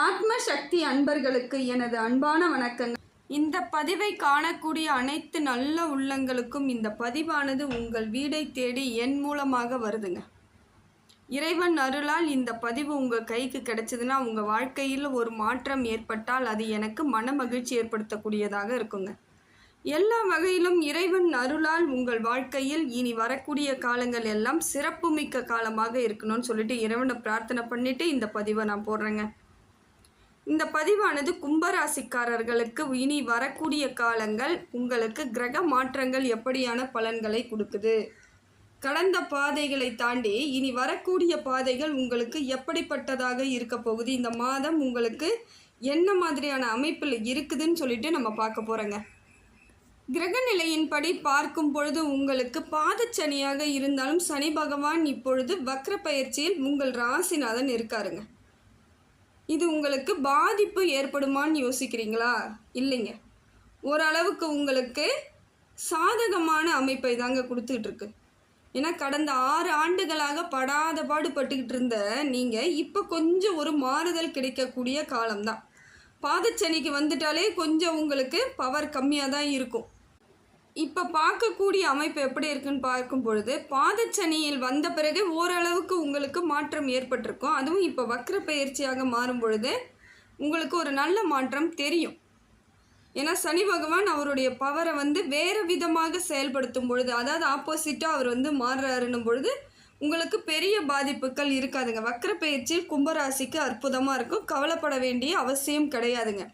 ஆத்ம சக்தி அன்பர்களுக்கு எனது அன்பான வணக்கங்கள். இந்த பதிவை காணக்கூடிய அனைத்து நல்ல உள்ளங்களுக்கும் இந்த பதிவானது உங்கள் வீடை தேடி என் மூலமாக வருதுங்க. இறைவன் அருளால் இந்த பதிவு உங்கள் கைக்கு கிடைச்சதுன்னா உங்கள் வாழ்க்கையில் ஒரு மாற்றம் ஏற்பட்டால் அது எனக்கு மன மகிழ்ச்சி ஏற்படுத்தக்கூடியதாக இருக்குங்க. எல்லா வகையிலும் இறைவன் அருளால் உங்கள் வாழ்க்கையில் இனி வரக்கூடிய காலங்கள் எல்லாம் சிறப்புமிக்க காலமாக இருக்கணும்னு சொல்லிட்டு இறைவனை பிரார்த்தனை பண்ணிட்டு இந்த பதிவை நான் போடுறேங்க. இந்த பதிவானது கும்பராசிக்காரர்களுக்கு இனி வரக்கூடிய காலங்கள் உங்களுக்கு கிரக மாற்றங்கள் எப்படியான பலன்களை கொடுக்குது? கடந்த பாதைகளை தாண்டி இனி வரக்கூடிய பாதைகள் உங்களுக்கு எப்படிப்பட்டதாக இருக்க போகுது? இந்த மாதம் உங்களுக்கு என்ன மாதிரியான அமைப்பில் இருக்குதுன்னு சொல்லிட்டு நம்ம பார்க்க போகிறோங்க கிரக நிலையின்படி பார்க்கும் பொழுது உங்களுக்கு பாதச்சனியாக இருந்தாலும் சனி பகவான் இப்பொழுது வக்ர பயிற்சியில் உங்கள் ராசிநாதன் இருக்காருங்க. இது உங்களுக்கு பாதிப்பு ஏற்படுமான்னு யோசிக்கிறீங்களா? இல்லைங்க. ஓரளவுக்கு உங்களுக்கு சாதகமான அமைப்பை தாங்க கொடுத்துட்ருக்கு ஏன்னா கடந்த ஆறு ஆண்டுகளாக படாத பாடுபட்டுக்கிட்டு இருந்த நீங்கள் இப்போ கொஞ்சம் ஒரு மாறுதல் கிடைக்கக்கூடிய காலம்தான். பாதச்சனிக்கு வந்துட்டாலே கொஞ்சம் உங்களுக்கு பவர் கம்மியாக தான் இருக்கும். இப்போ பார்க்கக்கூடிய அமைப்பு எப்படி இருக்குன்னு பார்க்கும் பொழுது பாதச்சனியில் வந்த பிறகு ஓரளவுக்கு உங்களுக்கு மாற்றம் ஏற்பட்டிருக்கும். அதுவும் இப்போ வக்ர பயிற்சியாக மாறும் பொழுது உங்களுக்கு ஒரு நல்ல மாற்றம் தெரியும். ஏன்னா சனி பகவான் அவருடைய பவரை வந்து வேறு விதமாக செயல்படுத்தும் பொழுது அதாவது ஆப்போசிட்டாக அவர் வந்து மாறுறாருன்னும் பொழுது உங்களுக்கு பெரிய பாதிப்புகள் இருக்காதுங்க. வக்ர பயிற்சியில் கும்பராசிக்கு அற்புதமாக இருக்கும். கவலைப்பட வேண்டிய அவசியம் கிடையாதுங்க.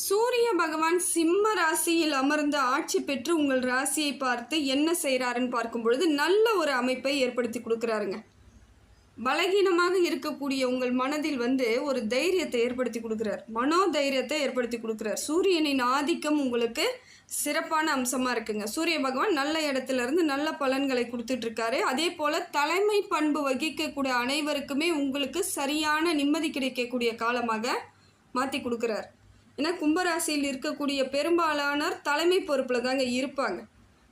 சூரிய பகவான் சிம்ம ராசியில் அமர்ந்து ஆட்சி பெற்று உங்கள் ராசியை பார்த்து என்ன செய்கிறாருன்னு பார்க்கும் பொழுது நல்ல ஒரு அமைப்பை ஏற்படுத்தி கொடுக்குறாருங்க. பலகீனமாக இருக்கக்கூடிய உங்கள் மனதில் வந்து ஒரு தைரியத்தை ஏற்படுத்தி கொடுக்குறார். மனோ தைரியத்தை ஏற்படுத்தி கொடுக்குறார். சூரியனின் ஆதிக்கம் உங்களுக்கு சிறப்பான அம்சமாக இருக்குங்க. சூரிய பகவான் நல்ல இடத்துல இருந்து நல்ல பலன்களை கொடுத்துட்ருக்காரு. அதே போல் தலைமை பண்பு வகிக்கக்கூடிய அனைவருக்குமே உங்களுக்கு சரியான நிம்மதி கிடைக்கக்கூடிய காலமாக மாற்றி கொடுக்குறார். ஏன்னா கும்பராசியில் இருக்கக்கூடிய பெரும்பாலானோர் தலைமை பொறுப்பில் தாங்க இருப்பாங்க.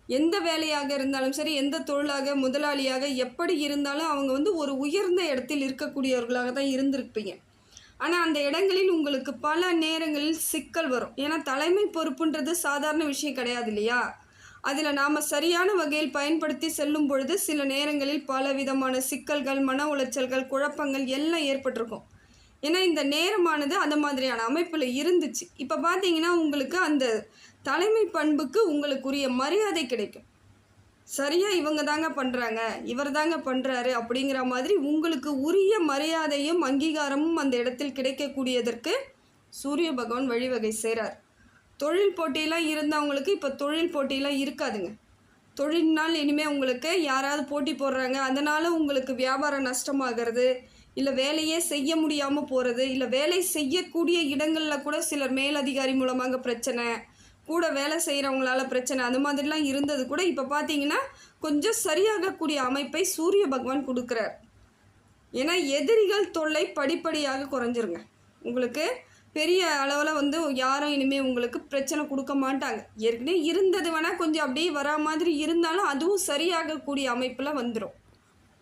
எந்த வேலையாக இருந்தாலும் சரி எந்த தொழிலாக முதலாளியாக எப்படி இருந்தாலும் அவங்க வந்து ஒரு உயர்ந்த இடத்தில் இருக்கக்கூடியவர்களாக தான் இருந்திருப்பீங்க. ஆனால் அந்த இடங்களில் உங்களுக்கு பல நேரங்களில் சிக்கல் வரும். ஏன்னா தலைமை பொறுப்புன்றது சாதாரண விஷயம் கிடையாது இல்லையா? அதில் நாம் சரியான வகையில் பயன்படுத்தி செல்லும் பொழுது சில நேரங்களில் பல விதமான சிக்கல்கள் மன உளைச்சல்கள் குழப்பங்கள் எல்லாம் ஏற்பட்டிருக்கும். ஏன்னா இந்த நேரமானது அந்த மாதிரியான அமைப்பில் இருந்துச்சு. இப்போ பார்த்தீங்கன்னா உங்களுக்கு அந்த தலைமை பண்புக்கு உங்களுக்குரிய மரியாதை கிடைக்கும். சரியாக இவங்க தாங்க பண்ணுறாங்க இவர் தாங்க பண்ணுறாரு அப்படிங்கிற மாதிரி உங்களுக்கு உரிய மரியாதையும் அங்கீகாரமும் அந்த இடத்தில் கிடைக்கக்கூடியதற்கு சூரிய பகவான் வழிவகை செய்கிறார் தொழில் போட்டியெல்லாம் இருந்தவங்களுக்கு இப்போ தொழில் போட்டியெல்லாம் இருக்காதுங்க. தொழில்னால் இனிமேல் உங்களுக்கு யாராவது போட்டி போடுறாங்க அதனால் உங்களுக்கு வியாபாரம் நஷ்டமாகிறது இல்லை வேலையே செய்ய முடியாமல் போகிறது இல்லை வேலை செய்யக்கூடிய இடங்களில் கூட சிலர் மேலதிகாரி மூலமாக பிரச்சனை கூட வேலை செய்கிறவங்களால பிரச்சனை அந்த மாதிரிலாம் இருந்தது கூட இப்போ பார்த்தீங்கன்னா கொஞ்சம் சரியாகக்கூடிய அமைப்பை சூரிய பகவான் கொடுக்குறார். ஏன்னா எதிரிகள் தொல்லை படிப்படியாக குறைஞ்சிருங்க. உங்களுக்கு பெரிய அளவில் வந்து யாரும் இனிமேல் உங்களுக்கு பிரச்சனை கொடுக்க மாட்டாங்க. ஏற்கனவே இருந்தது வேணால் கொஞ்சம் அப்படியே வரா மாதிரி இருந்தாலும் அதுவும் சரியாகக்கூடிய அமைப்பில் வந்துடும்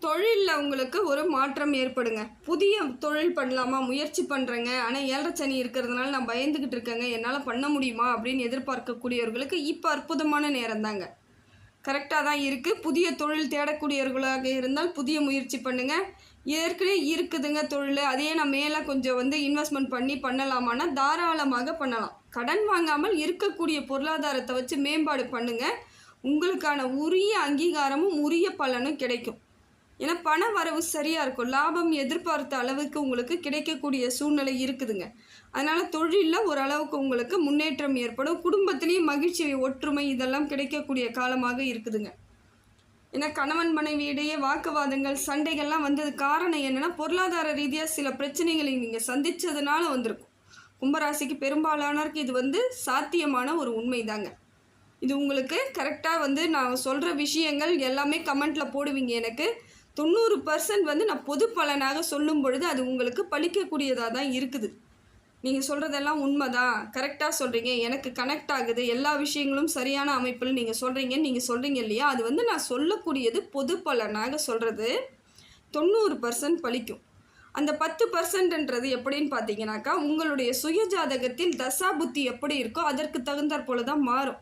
தொழிலில் உங்களுக்கு ஒரு மாற்றம் ஏற்படுங்க. புதிய தொழில் பண்ணலாமா? முயற்சி பண்ணுறேங்க ஆனால் ஏழரை இருக்கிறதுனால நான் பயந்துக்கிட்டு இருக்கேங்க. என்னால் பண்ண முடியுமா? அப்படின்னு எதிர்பார்க்கக்கூடியவர்களுக்கு இப்போ அற்புதமான நேரம் தாங்க. கரெக்டாக தான் இருக்குது புதிய தொழில் தேடக்கூடியவர்களாக இருந்தால் புதிய முயற்சி பண்ணுங்கள் ஏற்கனவே இருக்குதுங்க தொழில். அதையே நான் மேலே கொஞ்சம் வந்து இன்வெஸ்ட்மெண்ட் பண்ணி பண்ணலாமான்னா தாராளமாக பண்ணலாம். கடன் வாங்காமல் இருக்கக்கூடிய பொருளாதாரத்தை வச்சு மேம்பாடு பண்ணுங்கள் உங்களுக்கான உரிய அங்கீகாரமும் உரிய பலனும் கிடைக்கும். ஏன்னா பண வரவு சரியாக இருக்கும். லாபம் எதிர்பார்த்த அளவுக்கு உங்களுக்கு கிடைக்கக்கூடிய சூழ்நிலை இருக்குதுங்க. அதனால் தொழிலில் ஓரளவுக்கு உங்களுக்கு முன்னேற்றம் ஏற்படும். குடும்பத்திலையும் மகிழ்ச்சி ஒற்றுமை இதெல்லாம் கிடைக்கக்கூடிய காலமாக இருக்குதுங்க. ஏன்னா கணவன் மனைவி இடையே வாக்குவாதங்கள் சண்டைகள்லாம் வந்தது காரணம் என்னென்னா பொருளாதார ரீதியாக சில பிரச்சனைகளை நீங்கள் சந்தித்ததுனால வந்திருக்கும். கும்பராசிக்கு பெரும்பாலானோருக்கு இது வந்து சாத்தியமான ஒரு உண்மை தாங்க இது உங்களுக்கு கரெக்டாக வந்து நான் சொல்கிற விஷயங்கள் எல்லாமே கமெண்ட்டில் போடுவீங்க எனக்கு. தொண்ணூறு பர்சன்ட் வந்து நான் பொது பலனாக சொல்லும் பொழுது அது உங்களுக்கு பழிக்கக்கூடியதாக தான் இருக்குது. நீங்கள் சொல்கிறதெல்லாம் உண்மைதான். கரெக்டாக சொல்கிறீங்க எனக்கு கனெக்ட் ஆகுது. எல்லா விஷயங்களும் சரியான அமைப்பில் நீங்கள் சொல்கிறீங்கன்னு நீங்கள் சொல்கிறீங்க இல்லையா? அது வந்து நான் சொல்லக்கூடியது பொது பலனாக சொல்கிறது தொண்ணூறு பர்சன்ட் பழிக்கும். அந்த பத்து பர்சன்ட்ன்றது எப்படின்னு பார்த்தீங்கன்னாக்கா உங்களுடைய சுய ஜாதகத்தில் தசா புத்தி எப்படி இருக்கோ அதற்கு தகுந்தாற் போல தான் மாறும்.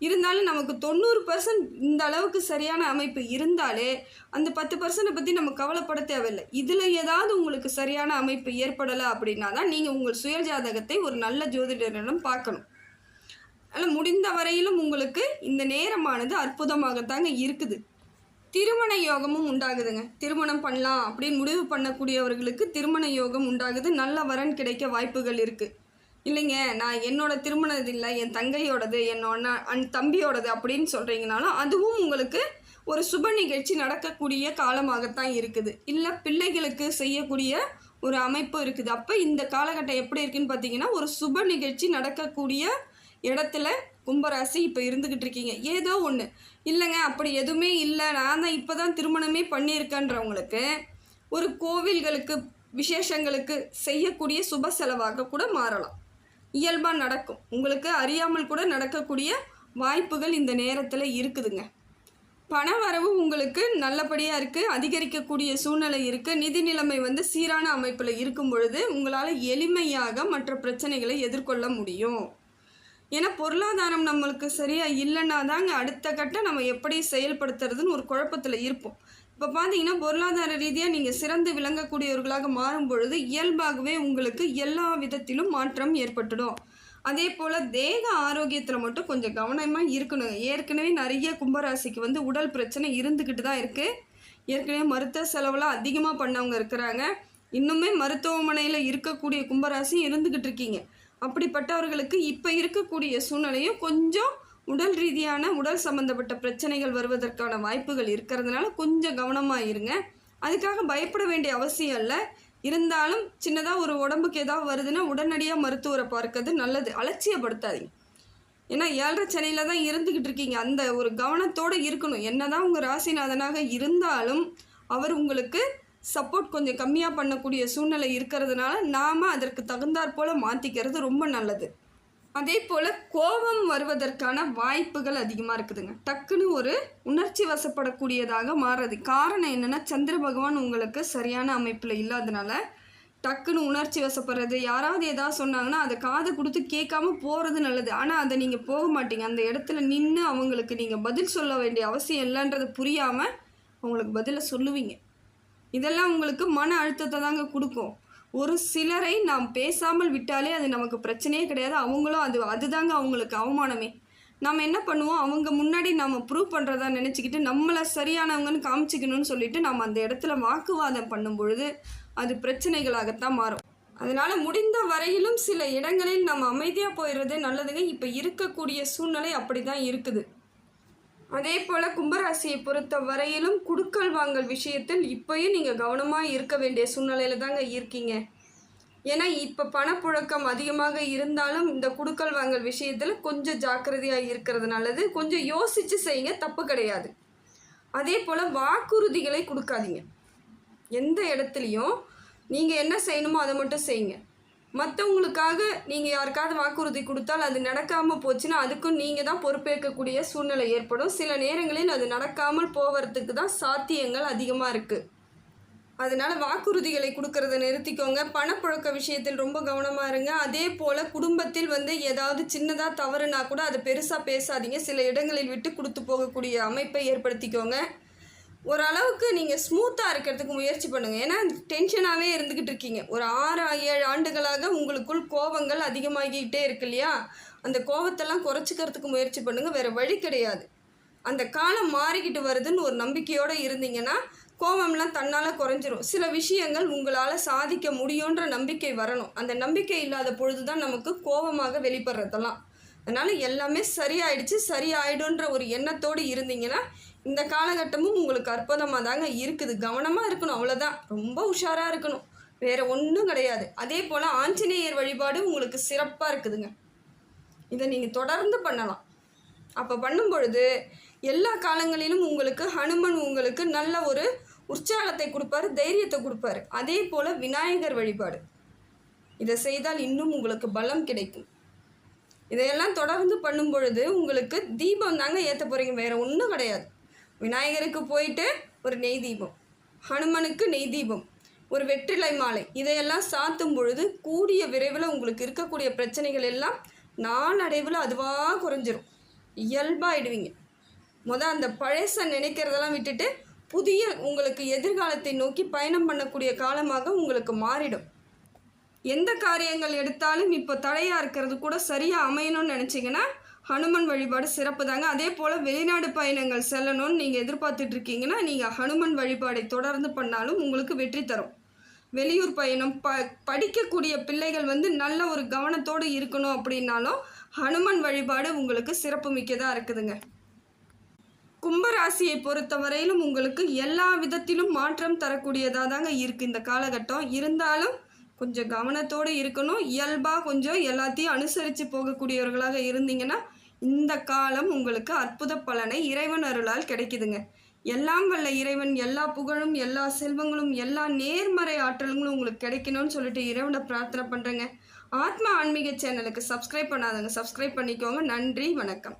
இருந்தாலும் நமக்கு தொண்ணூறு பர்சன்ட் இந்த அளவுக்கு சரியான அமைப்பு இருந்தாலே அந்த பத்து பர்சன்ட்டை பற்றி நம்ம கவலைப்பட தேவையில்லை. இதில் ஏதாவது உங்களுக்கு சரியான அமைப்பு ஏற்படலை அப்படின்னா தான் நீங்கள் உங்கள் சுய ஜாதகத்தை ஒரு நல்ல ஜோதிடரிடம் பார்க்கணும். ஆனால் முடிந்த வரையிலும் உங்களுக்கு இந்த நேரமானது அற்புதமாகத்தாங்க இருக்குது. திருமண யோகமும் உண்டாகுதுங்க. திருமணம் பண்ணலாம் அப்படின்னு முடிவு பண்ணக்கூடியவர்களுக்கு திருமண யோகம் உண்டாகுது. நல்ல வரன் கிடைக்க வாய்ப்புகள் இருக்குது இல்லைங்க நான் என்னோட திருமணது இல்லை என் தங்கையோடது என்னோட அன் தம்பியோடது அப்படின்னு சொல்கிறீங்கனாலும் அதுவும் உங்களுக்கு ஒரு சுப நிகழ்ச்சி நடக்கக்கூடிய காலமாகத்தான் இருக்குது. இல்லை பிள்ளைகளுக்கு செய்யக்கூடிய ஒரு அமைப்பு இருக்குது. அப்போ இந்த காலகட்டம் எப்படி இருக்குன்னு பார்த்தீங்கன்னா ஒரு சுப நிகழ்ச்சி நடக்கக்கூடிய இடத்துல கும்பராசி இப்போ இருந்துக்கிட்டு இருக்கீங்க. ஏதோ ஒன்று இல்லைங்க அப்படி எதுவுமே இல்லை. நான் தான் இப்போ தான் திருமணமே பண்ணியிருக்கேன்றவங்களுக்கு ஒரு கோவில்களுக்கு விசேஷங்களுக்கு செய்யக்கூடிய சுப செலவாக கூட மாறலாம். இயல்பாக நடக்கும். உங்களுக்கு அறியாமல் கூட நடக்கக்கூடிய வாய்ப்புகள் இந்த நேரத்தில் இருக்குதுங்க. பண வரவு உங்களுக்கு நல்லபடியாக இருக்குது அதிகரிக்கக்கூடிய சூழ்நிலை இருக்குது நிதி நிலைமை வந்து சீரான அமைப்பில் இருக்கும் பொழுது உங்களால் எளிமையாக மற்ற பிரச்சனைகளை எதிர்கொள்ள முடியும். ஏன்னா பொருளாதாரம் நம்மளுக்கு சரியாக இல்லைன்னா தாங்க அடுத்த கட்டம் நம்ம எப்படி செயல்படுத்துறதுன்னு ஒரு குழப்பத்தில் இருப்போம். இப்போ பார்த்தீங்கன்னா பொருளாதார ரீதியாக நீங்கள் சிறந்து விளங்கக்கூடியவர்களாக மாறும் பொழுது இயல்பாகவே உங்களுக்கு எல்லா விதத்திலும் மாற்றம் ஏற்பட்டுடும். அதே போல் தேக ஆரோக்கியத்தில் மட்டும் கொஞ்சம் கவனமாக இருக்கணும். ஏற்கனவே நிறைய கும்பராசிக்கு வந்து உடல் பிரச்சனை இருந்துக்கிட்டு தான் இருக்குது ஏற்கனவே மருத்துவ செலவெலாம் அதிகமாக பண்ணவங்க இருக்கிறாங்க. இன்னுமே மருத்துவமனையில் இருக்கக்கூடிய கும்பராசி இருந்துக்கிட்டு இருக்கீங்க. அப்படிப்பட்டவர்களுக்கு இப்போ இருக்கக்கூடிய சூழ்நிலையும் கொஞ்சம் உடல் ரீதியான உடல் சம்மந்தப்பட்ட பிரச்சனைகள் வருவதற்கான வாய்ப்புகள் இருக்கிறதுனால கொஞ்சம் கவனமாக இருங்க. அதுக்காக பயப்பட வேண்டிய அவசியம் இல்லை. இருந்தாலும் சின்னதாக ஒரு உடம்புக்கு ஏதாவது வருதுன்னா உடனடியாக மருத்துவரை பார்க்கறது நல்லது. அலட்சியப்படுத்தாதீங்க. ஏன்னா ஏழரை சனியில் தான் இருந்துக்கிட்டு இருக்கீங்க. அந்த ஒரு கவனத்தோடு இருக்கணும். என்ன தான் உங்கள் ராசிநாதனாக இருந்தாலும் அவர் உங்களுக்கு சப்போர்ட் கொஞ்சம் கம்மியாக பண்ணக்கூடிய சூழ்நிலை இருக்கிறதுனால நாம் அதற்கு தகுந்தாற் போல் மாற்றிக்கிறது ரொம்ப நல்லது. அதே போல் கோபம் வருவதற்கான வாய்ப்புகள் அதிகமாக இருக்குதுங்க. டக்குன்னு ஒரு உணர்ச்சி வசப்படக்கூடியதாக மாறுறது. காரணம் என்னென்னா சந்திர பகவான் உங்களுக்கு சரியான அமைப்பில் இல்லாதனால டக்குன்னு உணர்ச்சி வசப்படுறது. யாராவது ஏதாவது சொன்னாங்கன்னா அதை காதை கொடுத்து கேட்காம போகிறது நல்லது. ஆனால் அதை நீங்கள் போக மாட்டீங்க. அந்த இடத்துல நின்று அவங்களுக்கு நீங்கள் பதில் சொல்ல வேண்டிய அவசியம் இல்லைன்றது புரியாமல் அவங்களுக்கு பதிலை சொல்லுவீங்க. இதெல்லாம் உங்களுக்கு மன அழுத்தத்தை தாங்க கொடுக்கும். ஒரு சிலரை நாம் பேசாமல் விட்டாலே அது நமக்கு பிரச்சனையே கிடையாது. அவங்களும் அது அதுதாங்க அவங்களுக்கு அவமானமே. நம்ம என்ன பண்ணுவோம்? அவங்க முன்னாடி நம்ம ப்ரூவ் பண்ணுறதா நினச்சிக்கிட்டு நம்மளை சரியானவங்கன்னு காமிச்சிக்கணும்னு சொல்லிட்டு நம்ம அந்த இடத்துல வாக்குவாதம் பண்ணும் பொழுது அது பிரச்சனைகளாகத்தான் மாறும். அதனால் முடிந்த வரையிலும் சில இடங்களில் நம்ம அமைதியாக போயிடுறது நல்லதுங்க. இப்போ இருக்கக்கூடிய சூழ்நிலை அப்படி தான் இருக்குது. அதே போல் கும்பராசியை பொறுத்த வரையிலும் குடுக்கல் வாங்கல் விஷயத்தில் இப்போயும் நீங்கள் கவனமாக இருக்க வேண்டிய சூழ்நிலையில் தாங்க இருக்கீங்க. ஏன்னா இப்போ பணப்புழக்கம் அதிகமாக இருந்தாலும் இந்த குடுக்கல் வாங்கல் விஷயத்தில் கொஞ்சம் ஜாக்கிரதையாக இருக்கிறது நல்லது. கொஞ்சம் யோசித்து செய்யுங்க தப்பு கிடையாது. அதே போல் வாக்குறுதிகளை கொடுக்காதீங்க. எந்த இடத்துலையும் நீங்கள் என்ன செய்யணுமோ அதை மட்டும் செய்யுங்க. மற்றவங்களுக்காக நீங்கள் யாருக்காவது வாக்குறுதி கொடுத்தால் அது நடக்காமல் போச்சுன்னா அதுக்கும் நீங்கள் தான் பொறுப்பேற்கக்கூடிய சூழ்நிலை ஏற்படும். சில நேரங்களில் அது நடக்காமல் போவதுக்கு தான் சாத்தியங்கள் அதிகமாக இருக்குது அதனால் வாக்குறுதிகளை கொடுக்கறத நிறுத்திக்கோங்க. பணப்புழக்க விஷயத்தில் ரொம்ப கவனமாக இருங்க. அதே போல் குடும்பத்தில் வந்து ஏதாவது சின்னதாக தவறுனா கூட அதை பெருசாக பேசாதீங்க. சில இடங்களில் விட்டு கொடுத்து போகக்கூடிய அமைப்பை ஏற்படுத்திக்கோங்க. ஓரளவுக்கு நீங்கள் ஸ்மூத்தாக இருக்கிறதுக்கு முயற்சி பண்ணுங்கள் ஏன்னா டென்ஷனாகவே இருந்துக்கிட்டு இருக்கீங்க. ஒரு ஆறு ஏழு ஆண்டுகளாக உங்களுக்குள் கோபங்கள் அதிகமாகிக்கிட்டே இருக்கு இல்லையா? அந்த கோபத்தெல்லாம் குறைச்சிக்கிறதுக்கு முயற்சி பண்ணுங்கள் வேறு வழி கிடையாது. அந்த காலம் மாறிக்கிட்டு வருதுன்னு ஒரு நம்பிக்கையோடு இருந்தீங்கன்னா கோபம்லாம் தன்னால் குறைஞ்சிரும். சில விஷயங்கள் உங்களால் சாதிக்க முடியுன்ற நம்பிக்கை வரணும். அந்த நம்பிக்கை இல்லாத பொழுது தான் நமக்கு கோபமாக வெளிப்படுறதெல்லாம். அதனால் எல்லாமே சரியாயிடுச்சு சரியாயிடுன்ற ஒரு எண்ணத்தோடு இருந்தீங்கன்னா இந்த காலகட்டமும் உங்களுக்கு அற்புதமாக தாங்க இருக்குது. கவனமாக இருக்கணும் அவ்வளோதான் ரொம்ப உஷாராக இருக்கணும். வேறு ஒன்றும் கிடையாது. அதே போல் ஆஞ்சநேயர் வழிபாடு உங்களுக்கு சிறப்பாக இருக்குதுங்க. இதை நீங்கள் தொடர்ந்து பண்ணலாம். அப்போ பண்ணும் பொழுது எல்லா காலங்களிலும் உங்களுக்கு ஹனுமன் உங்களுக்கு நல்ல ஒரு உற்சாகத்தை கொடுப்பாரு தைரியத்தை கொடுப்பாரு. அதே போல் விநாயகர் வழிபாடு. இதை செய்தால் இன்னும் உங்களுக்கு பலம் கிடைக்கும். இதையெல்லாம் தொடர்ந்து பண்ணும் பொழுது உங்களுக்கு தீபம் தாங்க ஏற்ற போகிறீங்க வேறு ஒன்றும் கிடையாது. விநாயகருக்கு போயிட்டு ஒரு நெய் தீபம் ஹனுமனுக்கு நெய் தீபம் ஒரு வெற்றிலை மாலை. இதையெல்லாம் சாத்தும் பொழுது கூடிய விரைவில் உங்களுக்கு இருக்கக்கூடிய பிரச்சனைகள் எல்லாம் நாளடைவில் அதுவாக குறைஞ்சிரும். இயல்பாகிடுவீங்க மொதல் அந்த பழச நினைக்கிறதெல்லாம் விட்டுட்டு புதிய உங்களுக்கு எதிர்காலத்தை நோக்கி பயணம் பண்ணக்கூடிய காலமாக உங்களுக்கு மாறிடும். எந்த காரியங்கள் எடுத்தாலும் இப்போ தடையாக இருக்கிறது கூட சரியாக அமையணும்னு நினச்சிங்கன்னா ஹனுமன் வழிபாடு சிறப்பு தாங்க. அதே போல் வெளிநாடு பயணங்கள் செல்லணும்னு நீங்கள் எதிர்பார்த்துட்டு இருக்கீங்கன்னா நீங்கள் ஹனுமன் வழிபாடை தொடர்ந்து பண்ணாலும் உங்களுக்கு வெற்றி தரும். வெளியூர் பயணம் ப படிக்கக்கூடிய பிள்ளைகள் வந்து நல்ல ஒரு கவனத்தோடு இருக்கணும் அப்படின்னாலும் ஹனுமன் வழிபாடு உங்களுக்கு சிறப்பு மிக்கதாக இருக்குதுங்க. கும்பராசியை பொறுத்தவரையிலும் உங்களுக்கு எல்லா விதத்திலும் மாற்றம் தரக்கூடியதாக தாங்க இருக்குது இந்த காலகட்டம். இருந்தாலும் கொஞ்சம் கவனத்தோடு இருக்கணும். இயல்பாக கொஞ்சம் எல்லாத்தையும் அனுசரித்து போகக்கூடியவர்களாக இருந்தீங்கன்னா இந்த காலம் உங்களுக்கு அற்புத பலனை இறைவன் அருளால் கிடைக்குதுங்க. எல்லாம் வல்ல இறைவன் எல்லா புகழும் எல்லா செல்வங்களும் எல்லா நேர்மறை ஆற்றல்களும் உங்களுக்கு கிடைக்கணும்னு சொல்லிட்டு இறைவனை பிரார்த்தனை பண்ணுறேங்க ஆத்மா ஆன்மீக சேனலுக்கு சப்ஸ்கிரைப் பண்ணாதங்க சப்ஸ்கிரைப் பண்ணிக்கோங்க. நன்றி வணக்கம்.